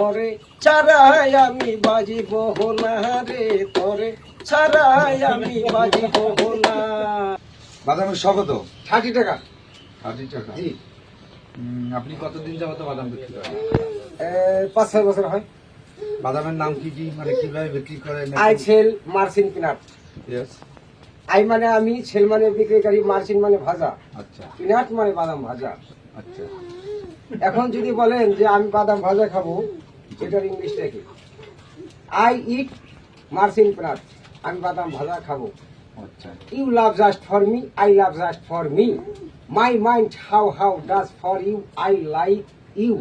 তরে ছাড়াই আমি বাজিব না রে তরে ছাড়াই আমি বাজিব না। বাদামের স্বাগত ষাটি টাকা। ষাটি টাকা। জি। আপনি কতদিন যাবত বাদাম বিক্রি করেন? পাঁচ ছয় বছর হয়। বাদামের নাম কি কি? মানে কীভাবে বিক্রি করেন? I sell machine peanut. Yes, I মানে আমি ছেল মানে বিক্রিকারী মার্সিন মানে ভাজা। আচ্ছা। পিনাট মানে বাদাম ভাজা। আচ্ছা। এখন যদি বলেন যে আমি বাদাম ভাজা খাব এটার ইংলিশটা কি? আই ইট মার্সিন পিনাট আমি বাদাম ভাজা খাব। আচ্ছা। You love just for me I love just for me my mind how how does for you I like you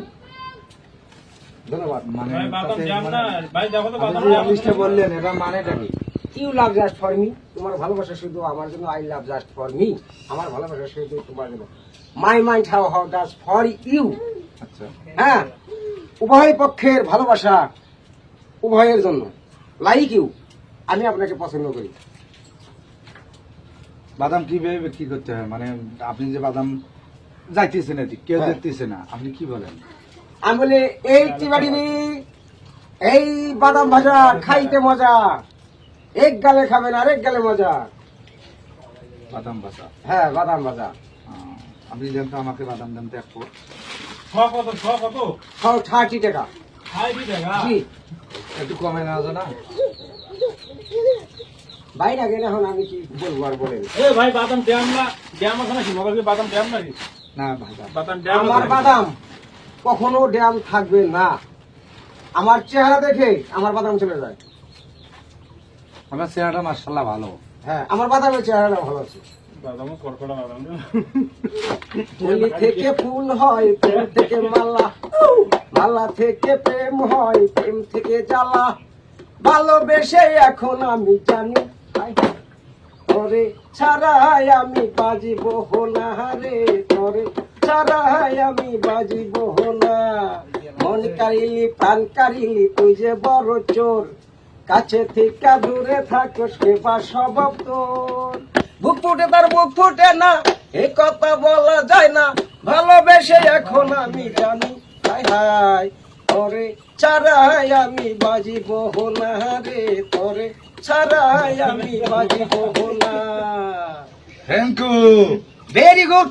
ধন্যবাদ। মানে মানে- না। ভাই দেখো তো আপনি বাদাম যে জাম। ইংলিশটা বললেন এটা মানেটা কি? You love just for me তোমার ভালোবাসা শুধু আমার জন্য I love just for me আমার ভালোবাসা শুধু তোমার জন্য। My mind how how does for you আচ্ছা। হ্যাঁ? উভয় পক্ষের ভালোবাসা উভয়ের জন্য। লাইক ইউ আমি আপনাকে পছন্দ করি। বাদাম কীভাবে বিক্রি করতে হয়? মানে আপনি যে বাদাম যাইতেছেন এদিক কেউ হ্যাঁ। দেখতেছে না। আপনি কি বলেন? আমি বলি এই টিবাড়িনি এই বাদাম ভাজা খাইতে মজা। এক গালে খাবেন আরেক গালে মজা। বাদাম বাসা হ্যাঁ বাদাম ভাজা। আপনি জানতো আমাকে বাদাম দাম ত্যাগ কর ছ কত ছ কত সব টাকা। খাই দি জি। একটু কমে না না বাইরে গেলে এখন আমি কি বলব আর বলেন? এ ভাই বাদাম ড্যাম না ড্যাম আছে নাকি? মগজ বাদাম ড্যাম নাকি? না ভাজা বাদাম ড্যাম আমার বাদাম কখনো ড্যাম থাকবে না। আমার চেহারা দেখে আমার বাদাম চলে যায়। আমার চেহারাটা মার্শাল্লাহ ভালো। হ্যাঁ আমার বাদামের চেহারাটা ভালো আছে। বাদামও থেকে ফুল হয়, প্রেম থেকে মালা। মালা থেকে প্রেম হয়, প্রেম থেকে জ্বালা। ভালোবেসে এখন আমি জানি। তরে ছাড়াই আমি বাজিব না রে তরে ছাড়াই আমি বাজিব না মন কারিলি প্রাণ কারিলি তুই যে বড় চোর। কাছে থেকে দূরে থাকো সেবা স্বভাব তোর। বুক ফুটে তার বুক ফুটে না এ কথা বলা যায় না। ভালোবেসে এখন আমি জানি হাই হাই তরে ছাড়াই আমি বাজিব না রে তরে ছাড়াই আমি বাজিব না। Thank you. Very good.